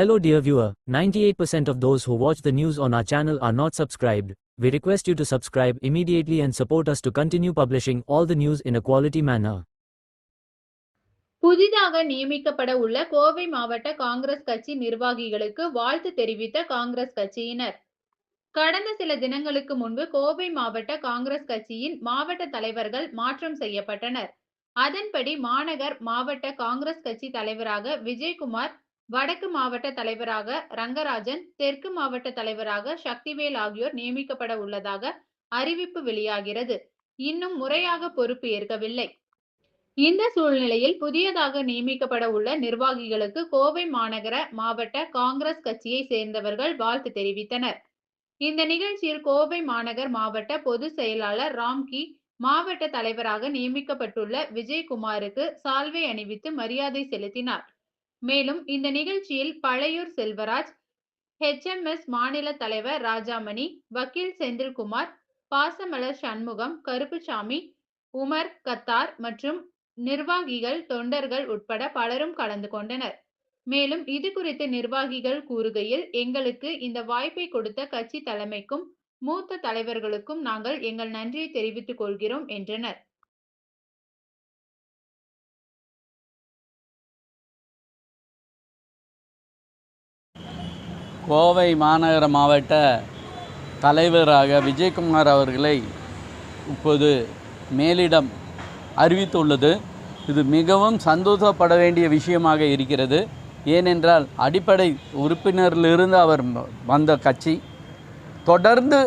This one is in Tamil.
Hello dear viewer, 98% of those who watch the news on our channel are not subscribed. We request you to subscribe immediately and support us to continue publishing all the news in a quality manner. புதிதாக நியமிக்கப்பட உள்ள கோவை மாவட்ட காங்கிரஸ் கட்சி நிர்வாகிகளுக்கு வாழ்த்து தெரிவித்த காங்கிரஸ் கட்சியினர் கடந்த சில தினங்களுக்கு முன்பு கோவை மாவட்ட காங்கிரஸ் கட்சியின் மாவட்ட தலைவர்கள் மாற்றம் செய்யப்பட்டனர் அதன்படி மாநகர் மாவட்ட காங்கிரஸ் கட்சி தலைவராக விஜயகுமார் வடக்கு மாவட்ட தலைவராக ரங்கராஜன் தெற்கு மாவட்ட தலைவராக சக்திவேல் ஆகியோர் நியமிக்கப்பட உள்ளதாக அறிவிப்பு வெளியாகிறது. இன்னும் முறையாக பொறுப்பு ஏற்கவில்லை. இந்த சூழ்நிலையில் புதியதாக நியமிக்கப்பட உள்ள நிர்வாகிகளுக்கு கோவை மாநகர மாவட்ட காங்கிரஸ் கட்சியை சேர்ந்தவர்கள் வாழ்த்து தெரிவித்தனர். இந்த நிகழ்ச்சியில் கோவை மாநகர் மாவட்ட பொதுச் செயலாளர் ராம்கி மாவட்ட தலைவராக நியமிக்கப்பட்டுள்ள விஜயகுமாருக்கு சால்வை அணிவித்து மரியாதை செலுத்தினார். மேலும் இந்த நிகழ்ச்சியில் பழையூர் செல்வராஜ் ஹெச்எம்எஸ் மாநில தலைவர் ராஜாமணி வக்கீல் செந்தில்குமார் பாசமலர் சண்முகம் கருப்புசாமி உமர் கத்தார் மற்றும் நிர்வாகிகள் தொண்டர்கள் உட்பட பலரும் கலந்து கொண்டனர். மேலும் இது குறித்து நிர்வாகிகள் கூறுகையில் எங்களுக்கு இந்த வாய்ப்பை கொடுத்த கட்சி தலைமைக்கும் மூத்த தலைவர்களுக்கும் நாங்கள் எங்கள் நன்றியை தெரிவித்துக் கொள்கிறோம் என்றனர். கோவை மாநகர மாவட்ட தலைவராக விஜயகுமார் அவர்களை இப்போது மேலிடம் அறிவித்துள்ளது. இது மிகவும் சந்தோஷப்பட வேண்டிய விஷயமாக இருக்கிறது. ஏனென்றால் அடிப்படை உறுப்பினரிலிருந்து அவர் வந்த கட்சி தொடர்ந்து